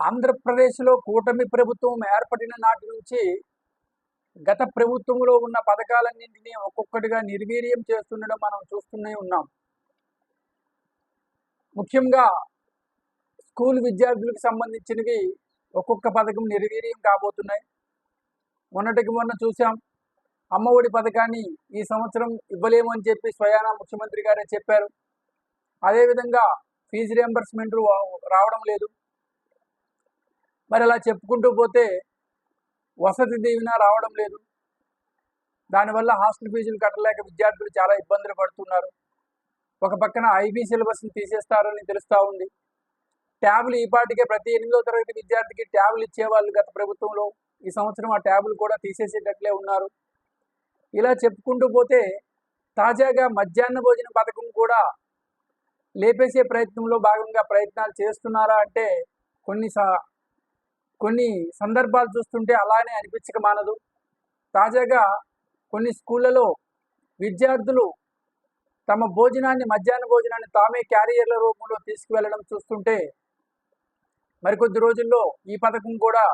ఆంధ్రప్రదేశ్లో కూటమి ప్రభుత్వం ఏర్పడిన నాటి నుంచి గత ప్రభుత్వంలో ఉన్న పథకాలన్నింటినీ ఒక్కొక్కటిగా నిర్వీర్యం చేస్తుండడం మనం చూస్తూనే ఉన్నాం. ముఖ్యంగా స్కూల్ విద్యార్థులకు సంబంధించినవి ఒక్కొక్క పథకం నిర్వీర్యం కాబోతున్నాయి. మొన్నటికి మొన్న చూసాం అమ్మఒడి పథకాన్ని ఈ సంవత్సరం ఇవ్వలేము అని చెప్పి స్వయాన ముఖ్యమంత్రి గారే చెప్పారు. అదేవిధంగా ఫీజు రియంబర్స్మెంట్ రావడం లేదు. మరి అలా చెప్పుకుంటూ పోతే వసతి దీవెన రావడం లేదు. దానివల్ల హాస్టల్ ఫీజులు కట్టలేక విద్యార్థులు చాలా ఇబ్బందులు పడుతున్నారు. ఒక పక్కన ఐబీ సిలబస్ని తీసేస్తారని తెలుస్తూ ఉంది. ట్యాబులు ఈ పాటికే ప్రతి ఎనిమిదో తరగతి విద్యార్థికి ట్యాబులు ఇచ్చేవాళ్ళు గత ప్రభుత్వంలో ఈ సంవత్సరం ఆ ట్యాబులు కూడా తీసేసేటట్లే ఉన్నారు. ఇలా చెప్పుకుంటూ పోతే తాజాగా మధ్యాహ్న భోజన పథకం కూడా లేపేసే ప్రయత్నంలో భాగంగా ప్రయత్నాలు చేస్తున్నారా అంటే కొన్ని కొన్ని సందర్భాలు చూస్తుంటే అలానే అనిపించక మానదు. తాజాగా కొన్ని స్కూళ్ళలో విద్యార్థులు తమ భోజనాన్ని మధ్యాహ్న భోజనాన్ని తామే క్యారియర్ల రూపంలో తీసుకువెళ్ళడం చూస్తుంటే మరికొద్ది రోజుల్లో ఈ పథకం కూడా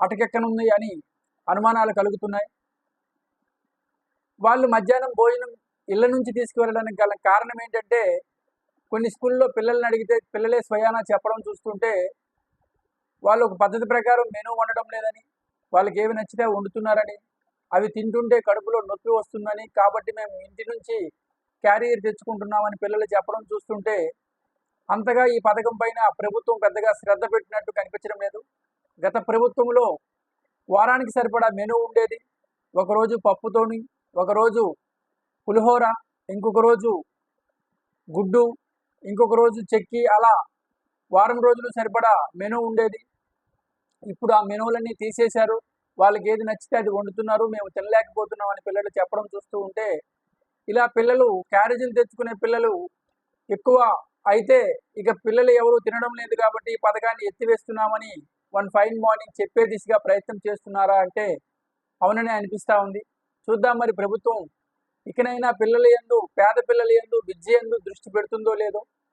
అటకెక్కనుంది అని అనుమానాలు కలుగుతున్నాయి. వాళ్ళు మధ్యాహ్నం భోజనం ఇళ్ళ నుంచి తీసుకువెళ్ళడానికి గల కారణం ఏంటంటే కొన్ని స్కూల్లో పిల్లల్ని అడిగితే పిల్లలే స్వయానా చెప్పడం చూస్తుంటే వాళ్ళు ఒక పద్ధతి ప్రకారం మెనూ వండడం లేదని వాళ్ళకి ఏవి నచ్చితే వండుతున్నారని అవి తింటుంటే కడుపులో నొప్పి వస్తుందని కాబట్టి మేము ఇంటి నుంచి క్యారియర్ తెచ్చుకుంటున్నామని పిల్లలు చెప్పడం చూస్తుంటే అంతగా ఈ పథకం పైన ప్రభుత్వం పెద్దగా శ్రద్ధ పెట్టినట్టు కనిపించడం లేదు. గత ప్రభుత్వంలో వారానికి సరిపడా మెనూ ఉండేది. ఒకరోజు పప్పుతోని ఒకరోజు పులిహోర ఇంకొక రోజు గుడ్డు ఇంకొక రోజు చెక్కి అలా వారం రోజులు సరిపడా మెనూ ఉండేది. ఇప్పుడు ఆ మెనూలన్నీ తీసేశారు. వాళ్ళకి ఏది నచ్చితే అది వండుతున్నారు. మేము తినలేకపోతున్నాం అని పిల్లలు చెప్పడం చూస్తూ ఉంటే ఇలా పిల్లలు క్యారేజీలు తెచ్చుకునే పిల్లలు ఎక్కువ అయితే ఇక పిల్లలు ఎవరు తినడం లేదు కాబట్టి ఈ పథకాన్ని ఎత్తివేస్తున్నామని వన్ ఫైన్ మార్నింగ్ చెప్పే దిశగా ప్రయత్నం చేస్తున్నారా అంటే అవుననే అనిపిస్తూ ఉంది. చూద్దాం మరి ప్రభుత్వం ఇకనైనా పిల్లల ఎందు పేద పిల్లల ఎందు విద్య ఎందు దృష్టి పెడుతుందో లేదో.